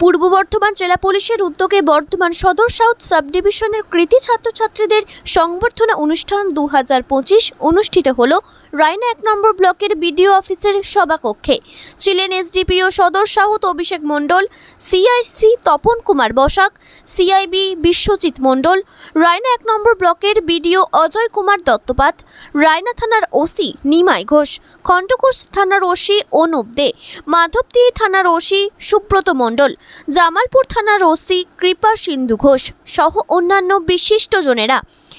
পূর্ব বর্ধমান জেলা পুলিশের উদ্যোগে বর্ধমান সদর সাউথ সাব ডিভিশনের কৃতি ছাত্রছাত্রীদের সংবর্ধনা অনুষ্ঠান দু হাজার পঁচিশ অনুষ্ঠিত হল রায়না এক নম্বর ব্লকের বিডিও অফিসের সভাকক্ষে। ছিলেন এসডিপিও সদর south Abhishek Mondal, CIC Tapan Kumar Basak, CIB Biswajit Mondal, Raina এক নম্বর ব্লকের বিডিও অজয় কুমার দত্তপাত, রায়না থানার ওসি নিমাই ঘোষ খণ্ডঘোষ থানার ওসি অনুপ দে, মাধবদী থানার ওসি সুব্রত মণ্ডল জামালপুর থানার ওসি কৃপা সিন্ধু ঘোষ সহ অন্যান্য বিশিষ্টজনেরা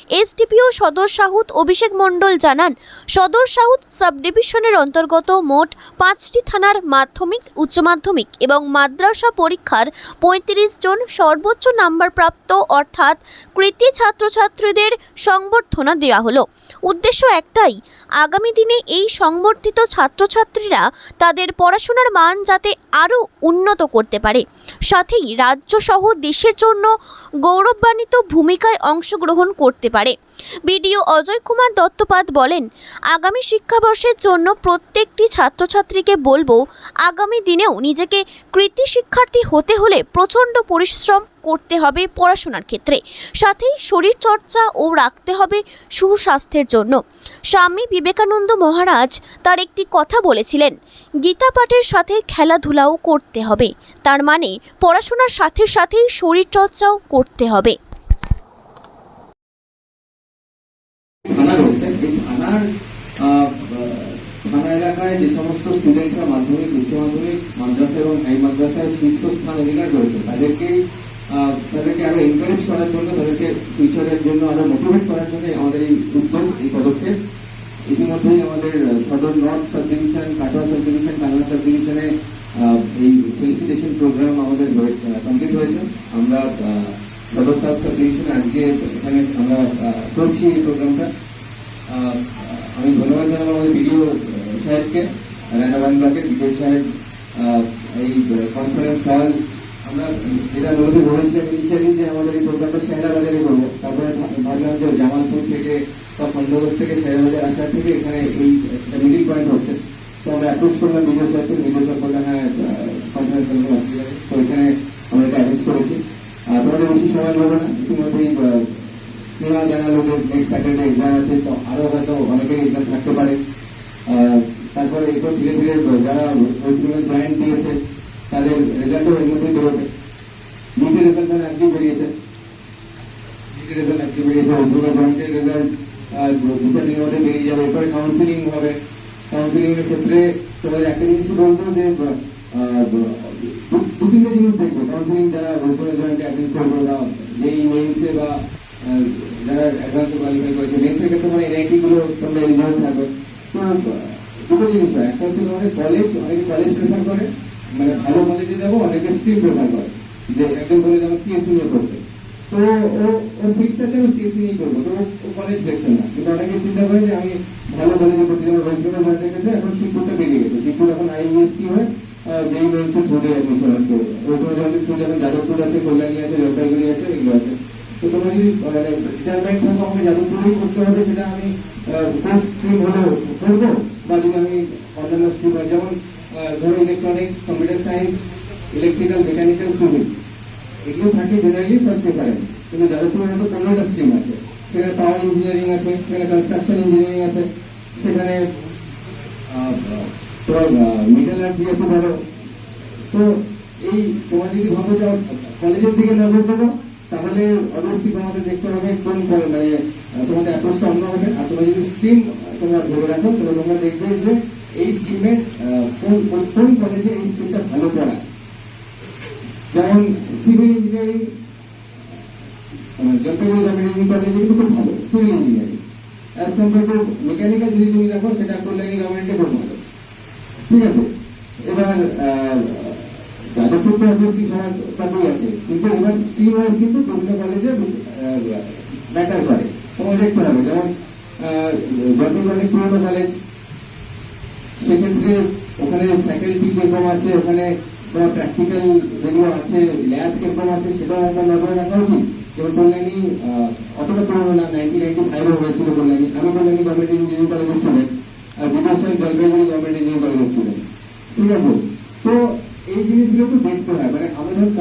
এসডিপিও সদর সাউথ অভিষেক মণ্ডল জানান, সদর সাউথ সাব ডিভিশনের অন্তর্গত মোট পাঁচটি থানার মাধ্যমিক, উচ্চ মাধ্যমিক এবং মাদ্রাসা পরীক্ষার পঁয়ত্রিশ জন সর্বোচ্চ নাম্বার প্রাপ্ত অর্থাৎ কৃতি ছাত্রছাত্রীদের সংবর্ধনা দেওয়া হলো। উদ্দেশ্য একটাই, আগামী দিনে এই সংবর্ধিত ছাত্রছাত্রীরা তাদের পড়াশোনার মান যাতে আরও উন্নত করতে পারে। সাথেই রাজ্য সহ দেশের জন্য গৌরবান্বিত ভূমিকায় অংশগ্রহণ করতে পারে। বিডিও অজয় কুমার দত্তপাত বলেন, আগামী শিক্ষাবর্ষের জন্য প্রত্যেকটি ছাত্রছাত্রীকে বলব, আগামী দিনেও নিজেকে কৃতি শিক্ষার্থী হতে হলে প্রচণ্ড পরিশ্রম করতে হবে পড়াশোনার ক্ষেত্রে। সাথেই শরীরচর্চা ও রাখতে হবে সুস্বাস্থ্যের জন্য। স্বামী বিবেকানন্দ মহারাজ তার একটি কথা বলেছিলেন, গীতা পাঠের সাথে খেলাধুলাও করতে হবে। তার মানে পড়াশোনার সাথে সাথেই শরীরচর্চাও করতে হবে থানা রয়েছে এই থানার থানা এলাকায় যে সমস্ত স্টুডেন্টরা মাধ্যমিক, উচ্চ মাধ্যমিক, মাদ্রাসা এবং হাই মাদ্রাসায় শীর্ষ স্থান অধিকার রয়েছে তাদেরকে তাদেরকে আরও এনকারেজ করার জন্য, তাদেরকে ফিউচারের জন্য আরও মোটিভেট করার জন্য আমাদের এই উদ্যোগ, এই পদক্ষেপ। ইতিমধ্যেই আমাদের সদর north sub division Katwa sub division টাঙ্গা সাব ডিভিশনে এই ফেলিসিটেশন প্রোগ্রাম আমাদের কমপ্লিট হয়েছে। আমরা সদর সাউথ সাব ডিভিশনে আজকে এখানে আমরা করছি এই প্রোগ্রামটা আমি ধন্যবাদ জানাব আমাদের ভিডিও সাহেবকে রানাবান ব্লকের ভিডিও সাহেব এই কনফারেন্স হল আমরা যেটা বলতে বলেছিলাম ইনিশিয়ালি যে আমাদের এই প্রোগ্রামটা শেয়ারা বাজারে করব। তারপরে ভাবলাম যে জামালপুর থেকে বা পঞ্চগড় থেকে শেয়ারা বাজার আসার থেকে এখানে এই মিডিল পয়েন্ট হচ্ছে। তো আমরা অ্যাপ্রোচ করলাম ভিডিও সাহেবকে ভিডিও সাহেব বললাম হ্যাঁ কনফারেন্স হল তো এখানে আমরা এটা অ্যারেঞ্জ করেছি। তোমাদের বেশি সময় নেব না, ইতিমধ্যেই স্নেহা জানালো যে নেক্সট স্যাটারডে এক্সাম আছে, তো আরও হয়তো অনেকের এক্সাম থাকতে পারে। তারপরে এরপর ধীরে ধীরে যারা ওয়েস্ট বেঙ্গল জয়েন্ট দিয়েছে, তাদের রেজাল্টও এর মধ্যেই বেরোবে নিটের রেজাল্ট মানে আজকেই বেরিয়েছে। রেজাল্ট আজকে বেরিয়েছে জয়েন্টের রেজাল্ট মধ্যে বেরিয়ে যাবে। এরপরে কাউন্সিলিং হবে। ক্ষেত্রে তোমাদের একটা জিনিস দেখবে। কাউন্সিলিং যারা ওয়েস্ট বেঙ্গল জয়েন্টে অ্যাটেন্ড যেই মেইনসে বা যারা হয় প্রেফার করে মানে ভালো কলেজে যাব প্রেফার করে যে একজন আমার সিএসসি নিয়ে তো ও ও ফিক্সড আছে আমি নিয়ে করব তো ও- ও কলেজ দেখছে না। কিন্তু অনেকে চিন্তা করে যে আমি ভালো কলেজে করতে যাব ওয়েস্ট বেঙ্গল এখন শিবপুরটা বেরিয়ে গেছে। শিবপুর এখন আইইএসটি হয় আহ, যেই মেন্সের থ্রুতে অ্যাডমিশন বেঙ্গল জয়েন্টের যাদবপুর আছে কল্যাণী আছে জলপাইগুড়ি আছে এগুলো আছে। মানে রিটায়ারমেন্ট থাকো আমাকে যাদবপুরেই করতে হবে সেটা আমি কোর্স স্ট্রিম হলেও করব, বা যদি আমি অন্যান্য স্ট্রিম হয়, যেমন ধরো electronics computer science electrical mechanical civil এগুলো থাকে জেনারেলি ফার্স্ট প্রেফারেন্স কিন্তু যাদবপুরের মতো পনেরোটা স্ট্রিম আছে, সেখানে পাওয়ার ইঞ্জিনিয়ারিং আছে, সেখানে কনস্ট্রাকশন ইঞ্জিনিয়ারিং আছে, সেখানে তোমার মেটালার্জি আছে, ধরো। তো এই তোমার যদি ভাবো যে কলেজের দিকে নজর দেবো তাহলে অবশ্যই তোমাদের দেখতে হবে কোন মানে তোমাদের অ্যাপ্রোচটা অন্য হবে। আর তোমরা যদি স্ট্রিম তোমরা ধরে রাখো, তাহলে তোমরা দেখবে যে এই স্ট্রিমে কোন, কোন- কলেজে এই স্ট্রিমটা ভালো পড়ায় যেমন সিভিল ইঞ্জিনিয়ারিং জলপাইগুড়ি ইঞ্জিনিয়ারিং কলেজে কিন্তু খুব ভালো civil engineering as compare to mechanical যদি তুমি দেখো, সেটা কল্যাণী গভর্নমেন্টে খুব ভালো ঠিক আছে? এবার যাদবপুর তো অবভিয়াসলি সবার পাবেই আছে। কিন্তু এবার স্ট্রিম ওয়াইজ কিন্তু বিভিন্ন কলেজে ম্যাটার করে। তোমার দেখতে হবে যেমন জলপাইগুড়ি অনেক পুরোনো কলেজ সেক্ষেত্রে ওখানে ফ্যাকাল্টি কীরকম আছে, ওখানে তোমার প্র্যাকটিক্যাল যেগুলো আছে ল্যাব কীরকম আছে, সেটাও একবার নজরে রাখা উচিত। যেমন কল্যাণী অতটা পুরোনো না নাইনটিন নাইনটি ফাইভে হয়েছিল কল্যাণী। আমি কল্যাণী গভর্নমেন্ট ইঞ্জিনিয়ারিং কলেজের স্টুডেন্ট আর বিকাশ জলপাইগুড়ি গভর্নমেন্ট ইঞ্জিনিয়ারিং কলেজের স্টুডেন্ট ঠিক আছে? তো এই জিনিসগুলো একটু দেখতে হয়। মানে আমরা যখন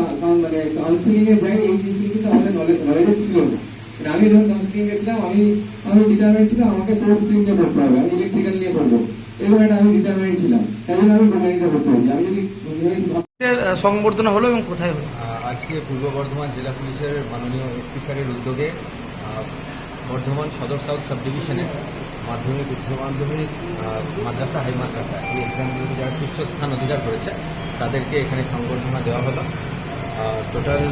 কাউন্সিলিং এ যাই এই জিনিসগুলো কিন্তু আমাদের নলেজে ছিল না। মানে আমি যখন কাউন্সিলিং গেছিলাম আমি আমি ডিটারমেন্ট ছিলাম আমাকে কোর্স স্ট্রিম নিয়ে পড়তে হবে আমি ইলেকট্রিক্যাল নিয়ে পড়ব। এরকম একটা আমি ডিটারমেন্ট ছিলাম। তাই জন্য আমি বৈজ্ঞানিকে পড়তে হয়েছি। আমি যদি সংবর্ধনা হলো এবং কোথায় হলো? আজকে পূর্ব বর্ধমান জেলা পুলিশের মাননীয় এসপি স্যারের উদ্যোগে আহ, বর্ধমান সদর সাউথ সাব ডিভিশনের মাধ্যমিক উচ্চ মাধ্যমিক আহ, মাদ্রাসা হাই মাদ্রাসা এই এক্সামগুলোতে যারা শীর্ষস্থান অধিকার করেছে তাদেরকে এখানে সংবর্ধনা দেওয়া হলো। টোটাল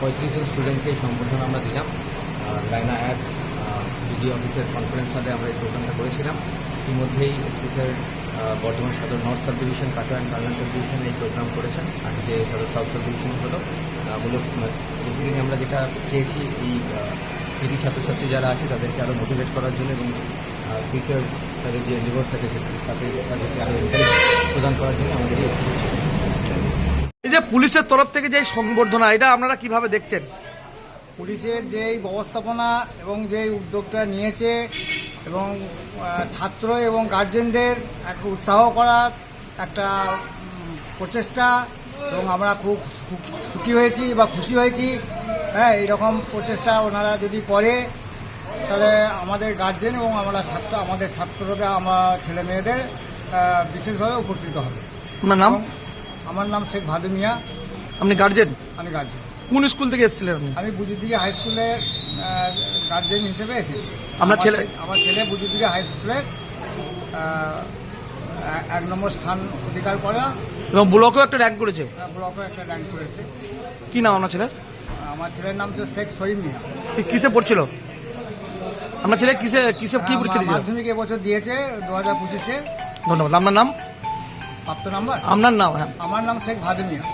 পঁয়ত্রিশ জন স্টুডেন্টকে সংবর্ধনা আমরা দিলাম। লাইনা এক বিডি অফিসের কনফারেন্স হলে আমরা এই প্রোগ্রামটা করেছিলাম। ইতিমধ্যেই স্যার বর্ধমান সদর north sub division Katwa and Kalna sub ডিভিশনে এই প্রোগ্রাম করেছেন। আজকে সদর সাউথ সাব ডিভিশন হলো মূলত বেসিক্যালি আমরা যেটা চেয়েছি, এই ছাত্রছাত্রী যারা আছে তাদেরকে আরও মোটিভেট করার জন্য এবং ফিউচার তাদের যে নির্ভর থাকে সেটা- তাদেরকে আরও প্রদান করার জন্য আমাদের। এই যে পুলিশের তরফ থেকে যে সংবর্ধনা এটা আপনারা কীভাবে দেখছেন পুলিশের যেই ব্যবস্থাপনা এবং যেই উদ্যোগটা নিয়েছে এবং ছাত্র এবং গার্জেনদের এক উৎসাহ করার একটা প্রচেষ্টা এবং আমরা খুব সুখী হয়েছি বা খুশি হয়েছি হ্যাঁ এইরকম প্রচেষ্টা ওনারা যদি করে তাহলে আমাদের গার্জেন এবং আমরা ছাত্র আমাদের ছাত্রদের আমার ছেলে মেয়েদের বিশেষভাবে উপকৃত হবে। আপনার নাম? আমার নাম শেখ ভাদু মিয়া। আপনি গার্জেন আমি গার্জেন কোন স্কুল থেকে এসেছিলেন আপনি? আমি বুজুদিকে হাই স্কুলে গার্জেন হিসেবে এসেছি। আপনার আমার ছেলে- আমার ছেলে বুজুদিকে হাই স্কুলে এক- নম্বর স্থান অধিকার করা। এবং ব্লকেও একটা র্যাঙ্ক করেছে? ব্লকে একটা র্যাঙ্ক করেছে। কি নাম আপনার ছেলের? আমার ছেলের নাম হচ্ছে শেখ সহিম মিয়া। কি- কিসে পড়ছিল? আপনার ছেলে কিসে কিসে কি পরীক্ষা দিয়েছে? মাধ্যমিক এবছর দিয়েছে দু হাজার পঁচিশে। ধন্যবাদ আপনার নাম? প্রাপ্ত নাম্বার? আপনার নাম হ্যাঁ। আমার নাম শেখ ভাদু মিয়া